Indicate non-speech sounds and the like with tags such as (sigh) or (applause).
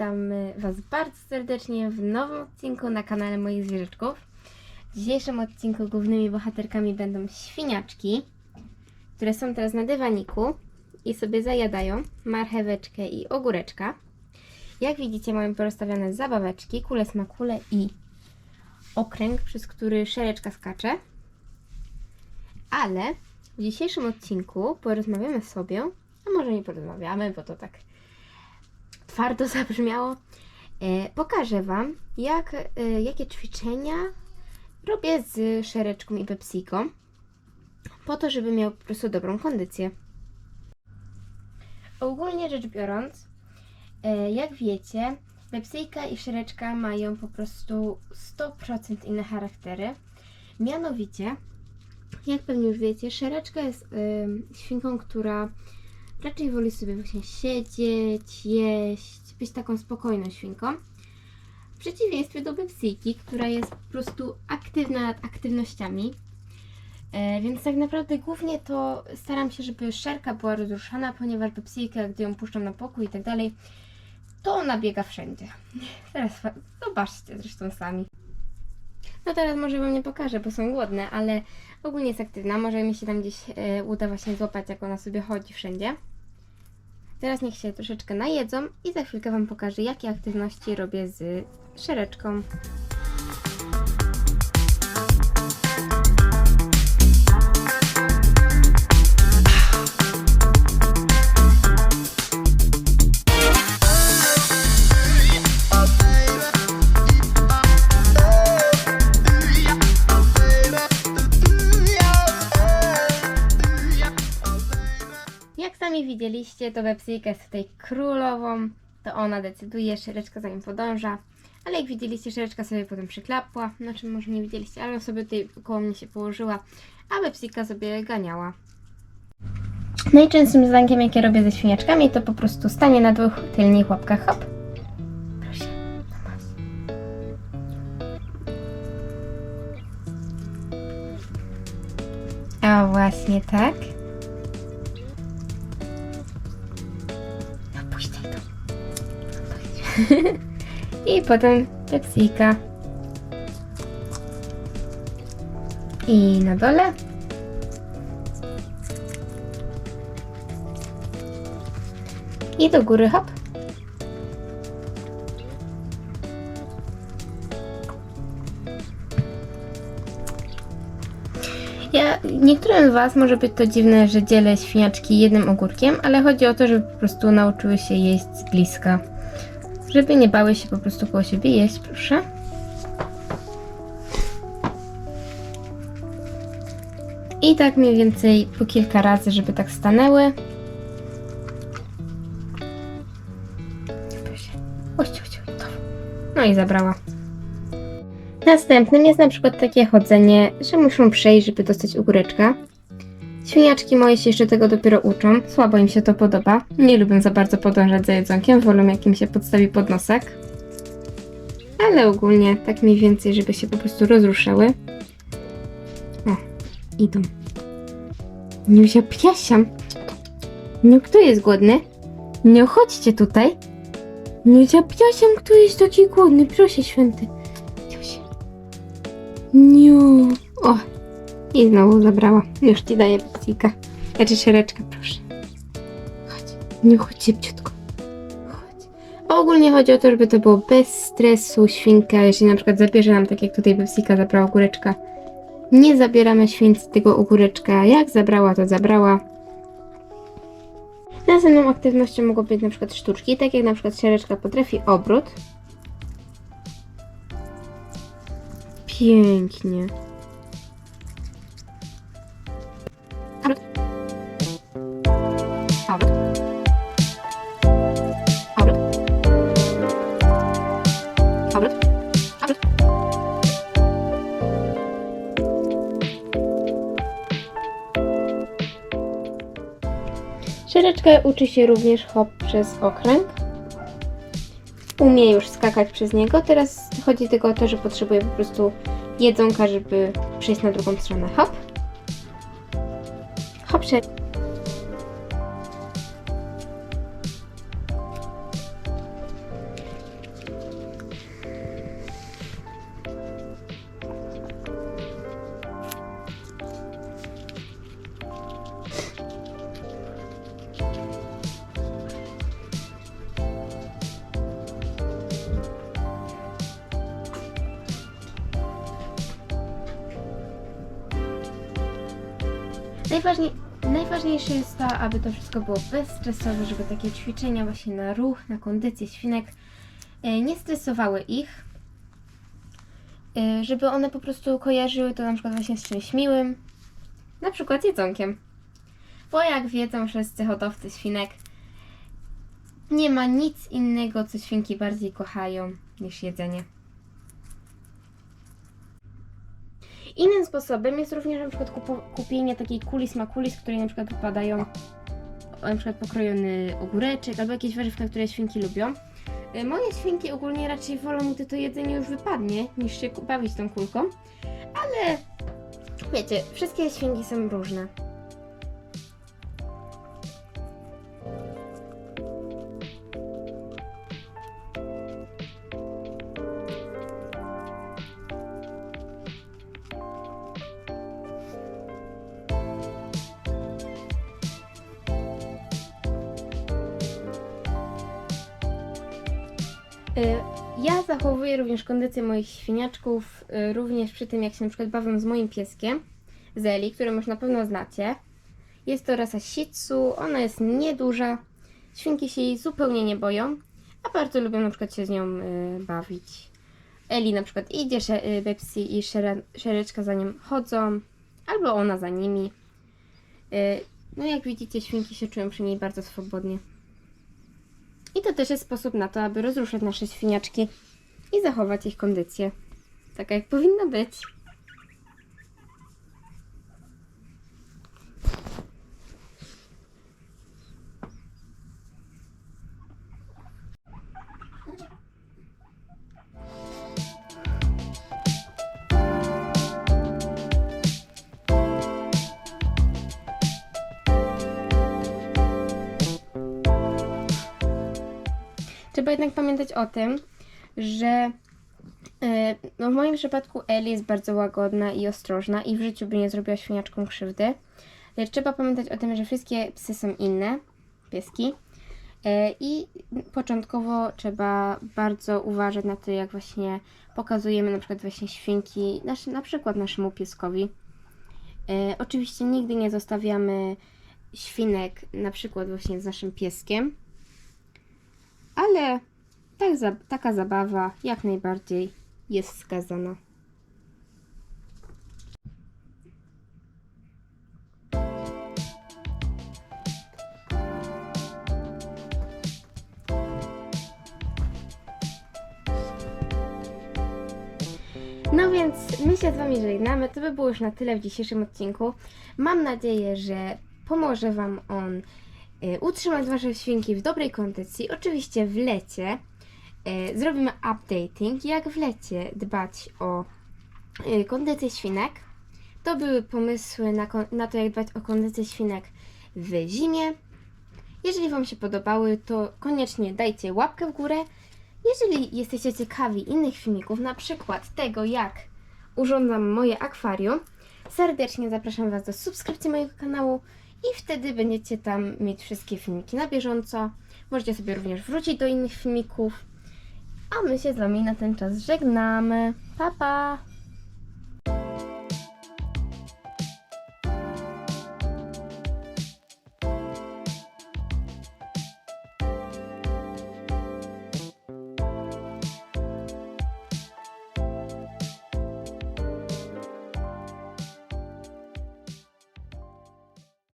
Witam Was bardzo serdecznie w nowym odcinku na kanale moich zwierzyczków. W dzisiejszym odcinku głównymi bohaterkami będą świniaczki, które są teraz na dywaniku i sobie zajadają marcheweczkę i ogóreczka. Jak widzicie mają porozstawione zabaweczki, kule smakule i okręg, przez który szereczka skacze. Ale w dzisiejszym odcinku porozmawiamy sobie, a może nie porozmawiamy, bo to tak twardo (laughs) zabrzmiało. E, pokażę Wam, jak, e, jakie ćwiczenia robię z szereczką i pepsiką, po to, żeby miał po prostu dobrą kondycję. Ogólnie rzecz biorąc, e, jak wiecie, pepsika i szereczka mają po prostu 100% inne charaktery. Mianowicie, jak pewnie już wiecie, szereczka jest świnką, która raczej woli sobie właśnie siedzieć, jeść, być taką spokojną świnką. W przeciwieństwie do Pepsiki, która jest po prostu aktywna nad aktywnościami. E, więc tak naprawdę głównie to staram się, żeby szerka była rozruszana, ponieważ Pepsika, gdy ją puszczam na pokój i tak dalej, to ona biega wszędzie. (laughs) Teraz zobaczcie zresztą sami. No teraz może Wam nie pokażę, bo są głodne, ale ogólnie jest aktywna. Może mi się tam gdzieś e, uda właśnie złapać, jak ona sobie chodzi wszędzie. Teraz niech się troszeczkę najedzą i za chwilkę Wam pokażę, jakie aktywności robię z szereczką. Jak sami widzieliście, to Websyjka jest tutaj królową, to ona decyduje, szereczka za nim podąża. Ale jak widzieliście, szereczka sobie potem przyklapła, znaczy może nie widzieliście, ale sobie tutaj koło mnie się położyła, a Websyjka sobie ganiała. Najczęstszym zadankiem, jakie robię ze świniaczkami, to po prostu stanie na dwóch tylnych łapkach, hop. A właśnie tak. (laughs) I potem pepsika. I na dole. I do góry hop. Ja, niektórym z Was może być to dziwne, że dzielę świniaczki jednym ogórkiem, ale chodzi o to, żeby po prostu nauczyły się jeść z bliska. Żeby nie bały się po prostu koło siebie jeść, proszę. I tak mniej więcej po kilka razy, żeby tak stanęły. No i zabrała. Następnym jest na przykład takie chodzenie, że muszą przejść, żeby dostać ogóreczka. Świniaczki moje się jeszcze tego dopiero uczą, słabo im się to podoba. Nie lubią za bardzo podążać za jedzonkiem, wolą jak im się podstawi podnosek. Ale ogólnie tak mniej więcej, żeby się po prostu rozruszały. O, idą. Niuzia piasiam. No kto jest głodny? No chodźcie tutaj. Niuzia piasiam, kto jest taki głodny? Proszę święty. Niu. O, i znowu zabrała. Już ci daję psika. Znaczy szereczkę, proszę. Chodź. Nie chodź szybciutko. Chodź. Ogólnie chodzi o to, żeby to było bez stresu świnka. Jeśli na przykład zabierze nam, tak jak tutaj psika zabrała ogóreczka, nie zabieramy śwince tego ogóreczka. Jak zabrała, to zabrała. Następną aktywnością mogą być na przykład sztuczki, tak jak na przykład szereczka potrafi obrót. Pięknie. Szereczka uczy się również hop przez okręg. Umie już skakać przez niego. Teraz chodzi tylko o to, że potrzebuje po prostu jedzonka, żeby przejść na drugą stronę. Hop. しゃる最初に najważniejsze jest to, aby to wszystko było bezstresowe, żeby takie ćwiczenia właśnie na ruch, na kondycję świnek e, nie stresowały ich, e, żeby one po prostu kojarzyły to na przykład właśnie z czymś miłym, na przykład jedzonkiem. Bo jak wiedzą wszyscy hodowcy świnek, nie ma nic innego, co świnki bardziej kochają niż jedzenie. Innym sposobem jest również na przykład kupienie takiej kuli smakulis, z której na przykład wypadają na przykład pokrojony ogóreczek albo jakieś warzywka, które świnki lubią. Y, Moje świnki ogólnie raczej wolą, gdy to jedzenie już wypadnie, niż się bawić tą kulką, ale wiecie, wszystkie świnki są różne. Ja zachowuję również kondycję moich świniaczków, y, również przy tym, jak się na przykład bawią z moim pieskiem, Zeli, który już na pewno znacie. Jest to rasa Shih ona jest nieduża, świnki się jej zupełnie nie boją, a bardzo lubią na przykład się z nią y, bawić. Eli na przykład idzie, y, Bepsi i szere, Szereczka za nią chodzą, albo ona za nimi. Y, No jak widzicie, świnki się czują przy niej bardzo swobodnie. I to też jest sposób na to, aby rozruszać nasze świniaczki i zachować ich kondycję. Taka jak powinna być. Jednak pamiętać o tym, że e, no w moim przypadku Eli jest bardzo łagodna i ostrożna i w życiu by nie zrobiła świniaczkom krzywdy. Trzeba pamiętać o tym, że wszystkie psy są inne, pieski. E, I początkowo trzeba bardzo uważać na to, jak właśnie pokazujemy na przykład właśnie świnki, na przykład naszemu pieskowi. E, oczywiście nigdy nie zostawiamy świnek na przykład właśnie z naszym pieskiem, ale tak, za, taka zabawa jak najbardziej jest wskazana. No więc my się z Wami żegnamy. To by było już na tyle w dzisiejszym odcinku. Mam nadzieję, że pomoże Wam on y, utrzymać Wasze świnki w dobrej kondycji. Oczywiście w lecie zrobimy updating, jak w lecie dbać o y, kondycję świnek. To były pomysły na, na to, jak dbać o kondycję świnek w zimie. Jeżeli Wam się podobały, to koniecznie dajcie łapkę w górę. Jeżeli jesteście ciekawi innych filmików, na przykład tego, jak urządzam moje akwarium, serdecznie zapraszam Was do subskrypcji mojego kanału i wtedy będziecie tam mieć wszystkie filmiki na bieżąco. Możecie sobie również wrócić do innych filmików. A my się z Wami na ten czas żegnamy. Pa, pa!